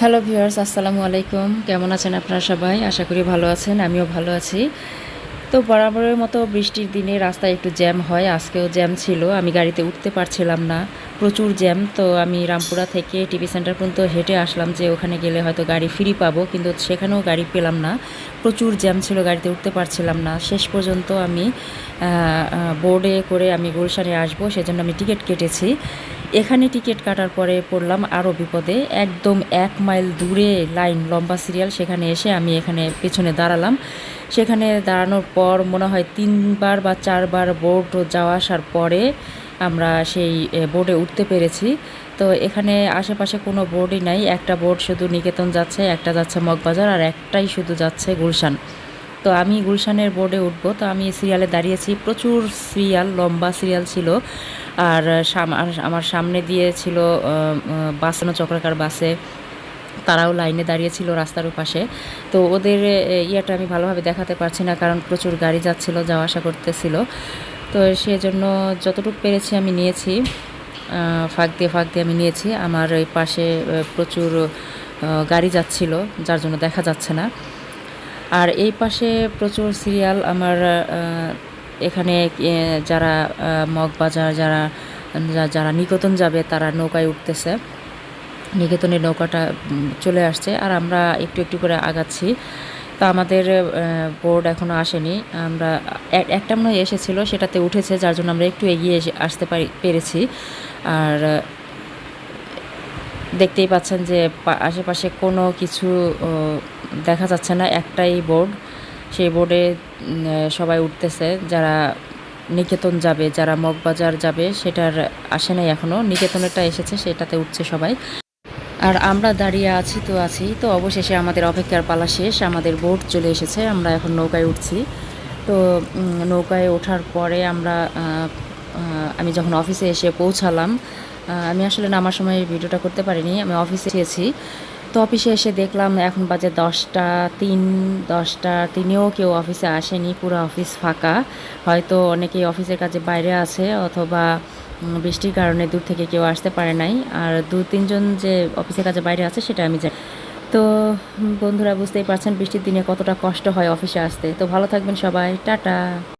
Hello viewers আসসালামু আলাইকুম কেমন আছেন আপনারা সবাই? আশা করি ভালো আছেন, আমিও ভালো আছি। তো বরাবরের মতো বৃষ্টির দিনে রাস্তায় একটু জ্যাম হয়, আজকেও জ্যাম ছিল, আমি গাড়িতে উঠতে পারছিলাম না, প্রচুর জ্যাম, তো আমি রামপুরা থেকে টিভি সেন্টার পর্যন্ত হেঁটে আসলাম যে ওখানে গেলে হয়তো গাড়ি ফ্রি পাবো, কিন্তু সেখানেও গাড়ি পেলাম না, প্রচুর জ্যাম ছিল, গাড়িতে উঠতে পারছিলাম না, শেষ পর্যন্ত আমি বোর্ডে করে আমি গুলশানে আসব, সেজন্য আমি টিকিট কেটেছি, এখানে টিকিট কাটার পরে পড়লাম আরও বিপদে, একদম এক মাইল দূরে লাইন, লম্বা সিরিয়াল, সেখানে এসে আমি এখানে পেছনে দাঁড়ালাম সেখানে দাঁড়ানোর পর মনে হয় তিনবার বা চারবার বোর্ড যাওয়া আসার পরে আমরা সেই বোর্ডে উঠতে পেরেছি। তো এখানে আশেপাশে কোনো বোর্ডই নাই। একটা বোর্ড শুধু নিকেতন যাচ্ছে, একটা যাচ্ছে মগবাজার আর একটাই শুধু যাচ্ছে গুলশান। তো আমি গুলশানের বোর্ডে উঠবো। তো আমি সিরিয়ালে দাঁড়িয়েছি। প্রচুর সিরিয়াল লম্বা সিরিয়াল ছিল। আর আমার সামনে দিয়ে ছিল বাসানো চক্রাকার বাসে। তারাও লাইনে দাঁড়িয়েছিল রাস্তার পাশে তো ওদের ইয়েটা আমি ভালোভাবে দেখাতে পারছি না কারণ প্রচুর গাড়ি যাচ্ছিল, যাওয়া আসা করতেছিল। তো সেজন্য যতটুকু পেরেছি আমি নিয়েছি। ফাঁক দিয়ে ফাঁক দিয়ে আমি নিয়েছি। আমার এই পাশে প্রচুর গাড়ি যাচ্ছিল, যার জন্য দেখা যাচ্ছে না। আর এই পাশে প্রচুর সিরিয়াল আমার এখানে যারা মগবাজার, যারা যারা নিকেতন যাবে তারা নৌকায় উঠতেছে। নিকেতনের নৌকাটা চলে আসছে আর আমরা একটু একটু করে আগাচ্ছি। তো আমাদের বোর্ড এখনও আসেনি। আমরা একটা মনে এসেছিল, সেটাতে উঠেছে, যার জন্য আমরা একটু এগিয়ে আসতে পারি, পেরেছি। আর দেখতেই পাচ্ছেন যে আশেপাশে কোনো কিছু দেখা যাচ্ছে না, একটাই বোর্ড সেই বোর্ডে সবাই উঠতেছে, যারা নিকেতন যাবে, যারা মগবাজার যাবে, সেটার আসে নাই এখনও নিকেতনেরটা এসেছে, সেটাতে উঠছে সবাই। আর আমরা দাঁড়িয়ে আছি তো আছি। তো অবশেষে আমাদের অপেক্ষার পালা শেষ, আমাদের বোট চলে এসেছে, আমরা এখন নৌকায় উঠছি। তো নৌকায় ওঠার পরে আমরা আমি যখন অফিসে এসে পৌঁছালাম আমি আসলে নামার সময় ভিডিওটা করতে পারিনি, আমি অফিসে এসেছি তো অফিসে এসে দেখলাম এখন বাজে দশটা তিন, দশটা তিনেও কেউ অফিসে আসেনি, পুরো অফিস ফাঁকা। হয়তো অনেকেই অফিসের কাজে বাইরে আছে অথবা বৃষ্টির কারণে দূর থেকে কেউ আসতে পারে নাই। আর দু, তিনজন যে অফিসের কাজে বাইরে আছে, সেটা আমি জানি। তো বন্ধুরা বুঝতেই পারছেন বৃষ্টির দিনে কতটা কষ্ট হয় অফিসে আসতে। তো ভালো থাকবেন সবাই। টাটা।